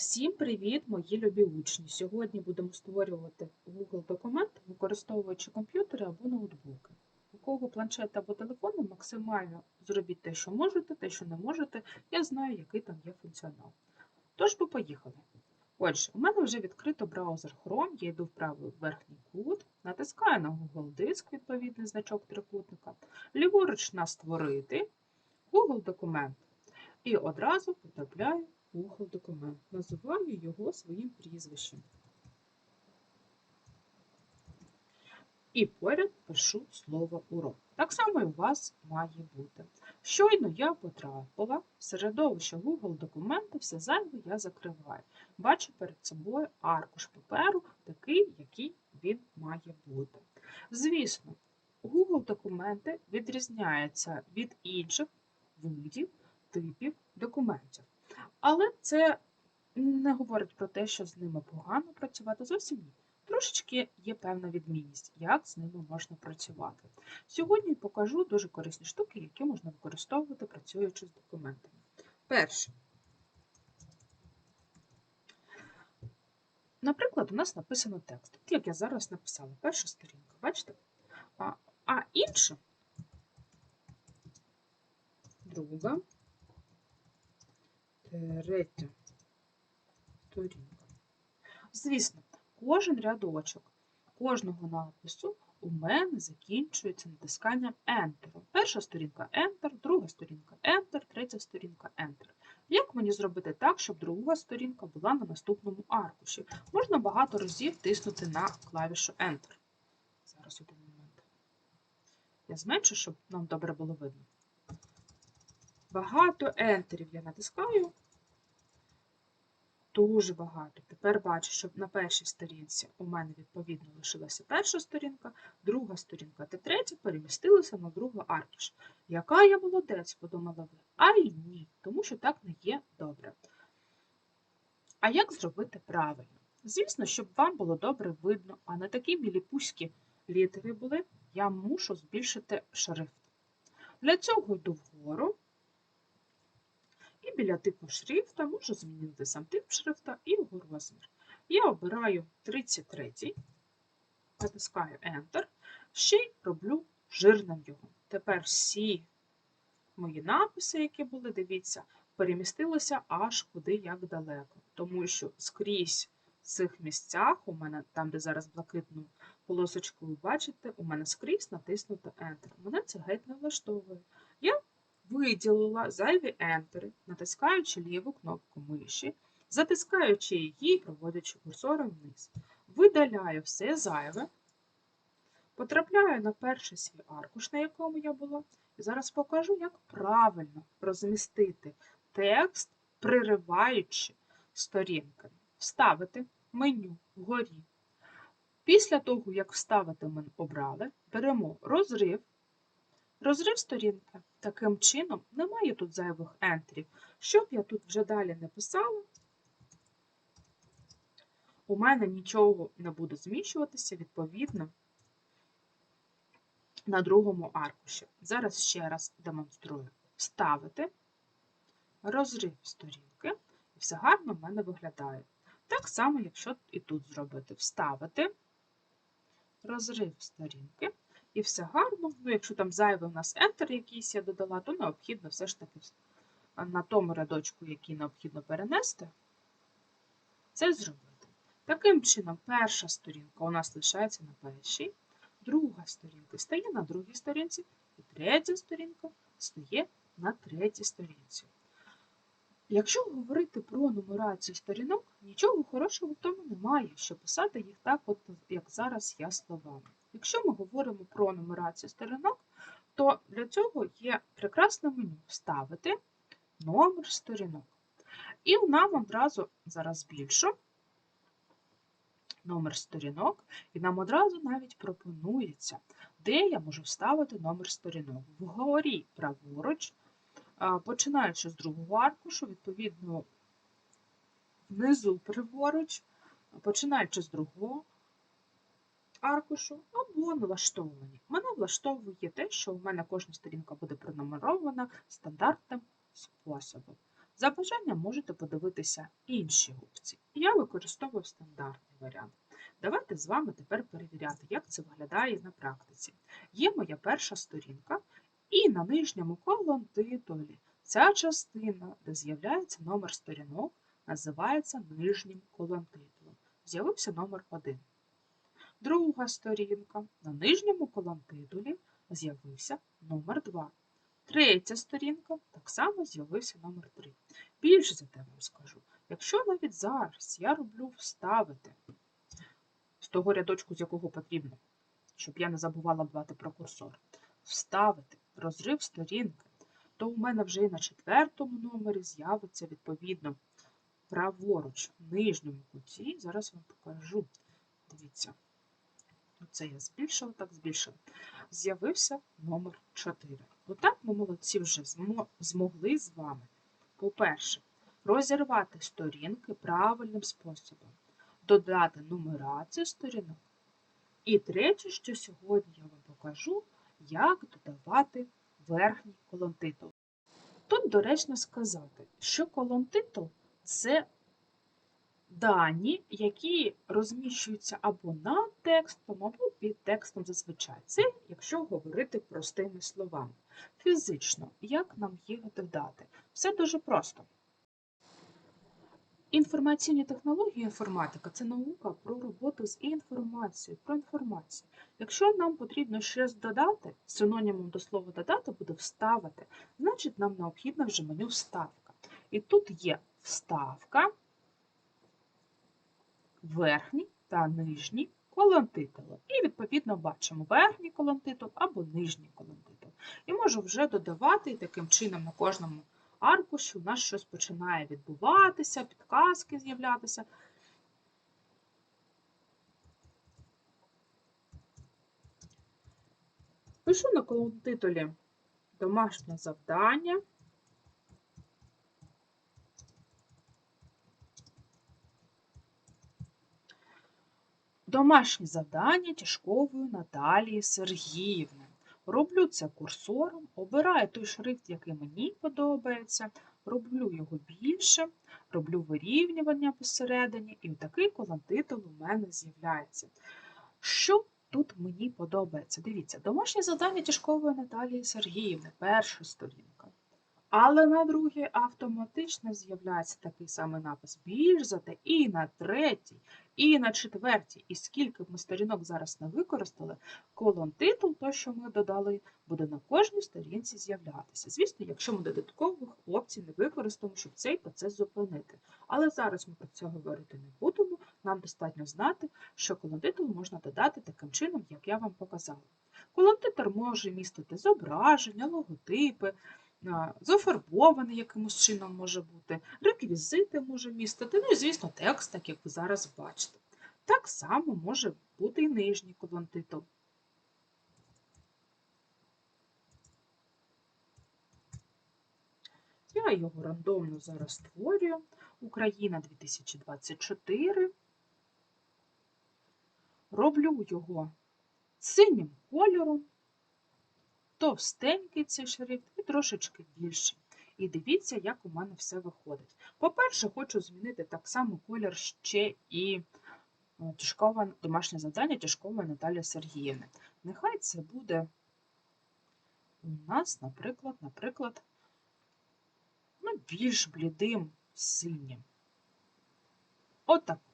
Всім привіт, мої любі учні! Сьогодні будемо створювати Google документ, використовуючи комп'ютери або ноутбуки. У кого планшет або телефон, максимально зробіть те, що можете, те, що не можете. Я знаю, який там є функціонал. Тож, бо поїхали. Отже, у мене вже відкрито браузер Chrome, я йду в правий верхній кут, натискаю на Google диск, відповідний значок трикутника, ліворуч на створити, Google документ. І одразу потрапляю Google документ. Називаю його своїм прізвищем. І поряд пишу слово урок. Так само і у вас має бути. Щойно я потрапила в середовище Google документи, все зайве я закриваю. Бачу перед собою аркуш паперу, такий, який він має бути. Звісно, Google документи відрізняються від інших видів, типів документів. Але це не говорить про те, що з ними погано працювати. Зовсім ні. Трошечки є певна відмінність, як з ними можна працювати. Сьогодні покажу дуже корисні штуки, які можна використовувати, працюючи з документами. Перше. Наприклад, у нас написано текст. От як я зараз написала, перша сторінка, бачите? А, а інша, друга, третя сторінка. Звісно, кожен рядочок кожного напису у мене закінчується натисканням Enter. Перша сторінка Enter, друга сторінка Enter, третя сторінка Enter. Як мені зробити так, щоб друга сторінка була на наступному аркуші? Можна багато разів тиснути на клавішу Enter. Зараз один момент. Я зменшу, щоб нам добре було видно. Багато ентерів я натискаю. Дуже багато. Тепер бачу, що на першій сторінці у мене, відповідно, лишилася перша сторінка, друга сторінка та третя перемістилися на другу аркіш. Яка я молодець, подумала ви. А й ні, тому що так не є добре. А як зробити правильно? Звісно, щоб вам було добре видно, а не такі міліпуські літери були, я мушу збільшити шрифт. Для цього йду вгору. І біля типу шрифта можу змінити сам тип шрифта і його розмір. Я обираю 33, натискаю Enter, ще й роблю жирним його. Тепер всі мої написи, які були, дивіться, перемістилися аж куди як далеко. Тому що скрізь в цих місцях, у мене там, де зараз блакитну полосочку ви бачите, у мене скрізь натиснуто Enter. Мене це геть не влаштовує. Я виділила зайві ентери, натискаючи ліву кнопку миші, затискаючи її і проводячи курсором вниз. Видаляю все зайве, потрапляю на перший свій аркуш, на якому я була, і зараз покажу, як правильно розмістити текст, пририваючи сторінки. Вставити меню вгорі. Після того, як вставити ми обрали, беремо розрив. Розрив сторінки. Таким чином, немає тут зайвих ентерів. Щоб я тут вже далі не писала, у мене нічого не буде зміщуватися, відповідно, на другому аркуші. Зараз ще раз демонструю. Вставити, розрив сторінки, і все гарно в мене виглядає. Так само, якщо і тут зробити вставити, розрив сторінки. І все гарно. Ну, якщо там зайвий у нас Enter якийсь я додала, то необхідно все ж таки на тому рядочку, який необхідно перенести, це зробити. Таким чином, перша сторінка у нас лишається на першій, друга сторінка стає на другій сторінці, і третя сторінка стає на третій сторінці. Якщо говорити про нумерацію сторінок, нічого хорошого в тому немає, що писати їх так, от, як зараз я словами. Якщо ми говоримо про нумерацію сторінок, то для цього є прекрасне меню Вставити номер сторінок. І нам одразу зараз збільшу номер сторінок, і нам одразу навіть пропонується, де я можу вставити номер сторінок. Вгорі праворуч, починаючи з другого аркушу, відповідно, внизу праворуч, починаючи з другого аркушу або налаштовані. Мене влаштовує те, що у мене кожна сторінка буде пронумерована стандартним способом. За бажанням можете подивитися інші опції. Я використовую стандартний варіант. Давайте з вами тепер перевіряти, як це виглядає на практиці. Є моя перша сторінка, і на нижньому колонтитулі ця частина, де з'являється номер сторінок, називається нижнім колонтитулом. З'явився номер 1. Друга сторінка. На нижньому колонтитулі з'явився номер 2. Третя сторінка так само з'явився номер 3. Більше за те вам скажу. Якщо навіть зараз я роблю вставити з того рядочку, з якого потрібно, щоб я не забувала дбати про курсор, вставити розрив сторінки, то у мене вже і на четвертому номері з'явиться відповідно праворуч в нижньому куті. Зараз вам покажу. Дивіться. Оце я збільшила, так збільшила. З'явився номер 4. Отак ми молодці вже змогли з вами, по-перше, розірвати сторінки правильним способом, додати нумерацію сторінок. І третє, що сьогодні я вам покажу, як додавати верхній колонтитул. Тут доречно сказати, що колонтитул – це дані, які розміщуються або над текстом, або під текстом зазвичай. Це якщо говорити простими словами. Фізично, як нам їх додати? Все дуже просто. Інформаційні технології інформатика це наука про роботу з інформацією, про інформацію. Якщо нам потрібно щось додати, синонімом до слова додати буде вставити, значить нам необхідна вже меню вставка. І тут є вставка, верхній та нижній колонтитулу. І, відповідно, бачимо верхній колонтитул або нижній колонтитул. І можу вже додавати, таким чином на кожному аркуші у нас щось починає відбуватися, підказки з'являтися. Пишу на колонтитулі домашнє завдання. Домашнє завдання Тішкової Наталії Сергіївни. Роблю це курсором, обираю той шрифт, який мені подобається, роблю його більше, роблю вирівнювання посередині, і такий колонтитул у мене з'являється. Що тут мені подобається? Дивіться, домашнє завдання Тішкової Наталії Сергіївни, перша сторінка. Але на другій автоматично з'являється такий самий напис більш за те, і на третій, і на четвертій. І скільки б ми сторінок зараз не використали, колон титул, то, що ми додали, буде на кожній сторінці з'являтися. Звісно, якщо ми додаткових опцій не використаємо, щоб цей процес зупинити. Але зараз ми про це говорити не будемо. Нам достатньо знати, що колон титул можна додати таким чином, як я вам показала. Колон титул може містити зображення, логотипи, зафарбований якимось чином може бути, реквізити може містити, ну і, звісно, текст, так як ви зараз бачите. Так само може бути і нижній колонтитул. Я його рандомно зараз створюю. Україна 2024. Роблю його синім кольором товстенький цей шрифт і трошечки більший. І дивіться, як у мене все виходить. По-перше, хочу змінити так само колір ще і е, тяжкова, домашнє завдання Тяжкової Наталії Сергіївни. Нехай це буде у нас, наприклад, наприклад, ну, більш блідим синім. Отак.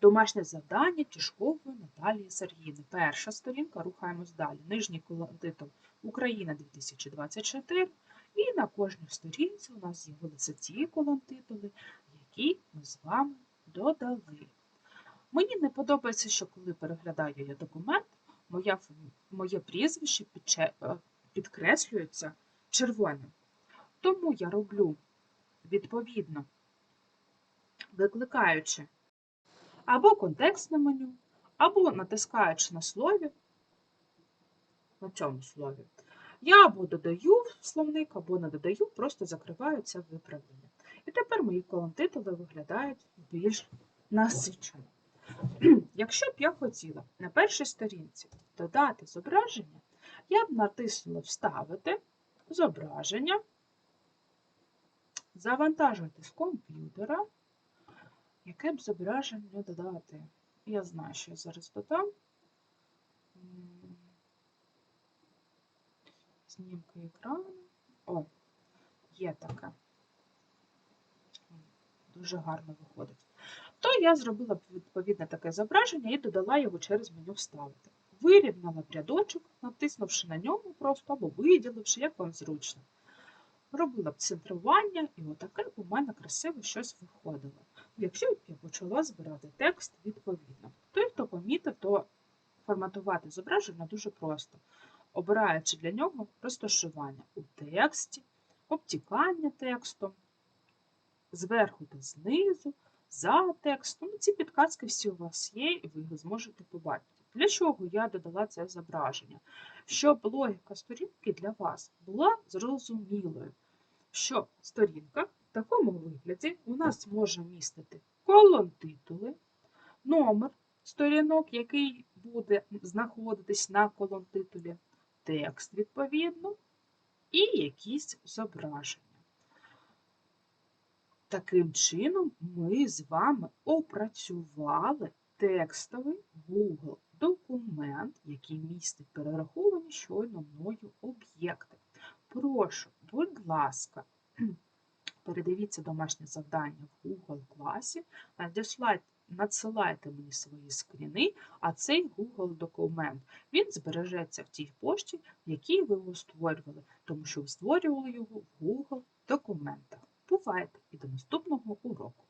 Домашнє завдання Тішкової Наталії Сергіївни. Перша сторінка, рухаємось далі. Нижній колонтитул Україна 2024. І на кожній сторінці у нас з'явилися ті колонтитули, які ми з вами додали. Мені не подобається, що коли переглядаю я документ, моя, моє прізвище е, підкреслюється червоним. Тому я роблю відповідно, викликаючи або контекстне меню, або натискаючи на слові, на цьому слові, я або додаю словник, або не додаю, просто закриваю це виправлення. І тепер мої колонтитули виглядають більш насичено. Якщо б я хотіла на першій сторінці додати зображення, я б натиснула Вставити зображення завантажити з комп'ютера, яке б зображення додати. Я знаю, що я зараз додам. М, Знімки екрану. О, є таке. Дуже гарно виходить. То я зробила відповідне таке зображення і додала його через меню вставити. Вирівняла рядочок, натиснувши на ньому просто або виділивши, як вам зручно. Робила б центрування, і отаке у мене красиво щось виходило. Якщо я почала збирати текст відповідно. Той, хто помітив, то форматувати зображення дуже просто, обираючи для нього розташування у тексті, обтікання текстом, зверху та знизу, за текстом. Ці підказки всі у вас є, і ви їх зможете побачити. Для чого я додала це зображення? Щоб логіка сторінки для вас була зрозумілою, що сторінка такому вигляді у нас може містити колон титули, номер сторінок, який буде знаходитись на колон титулі, текст відповідно, і якісь зображення. Таким чином, ми з вами опрацювали текстовий Google документ, який містить перераховані щойно мною об'єкти. Прошу, будь ласка, передивіться домашнє завдання в Google класі, надсилайте мені свої скріни, а цей Google документ він збережеться в тій пошті, в якій ви його створювали, тому що ви створювали його в Google документах. Бувайте і до наступного уроку.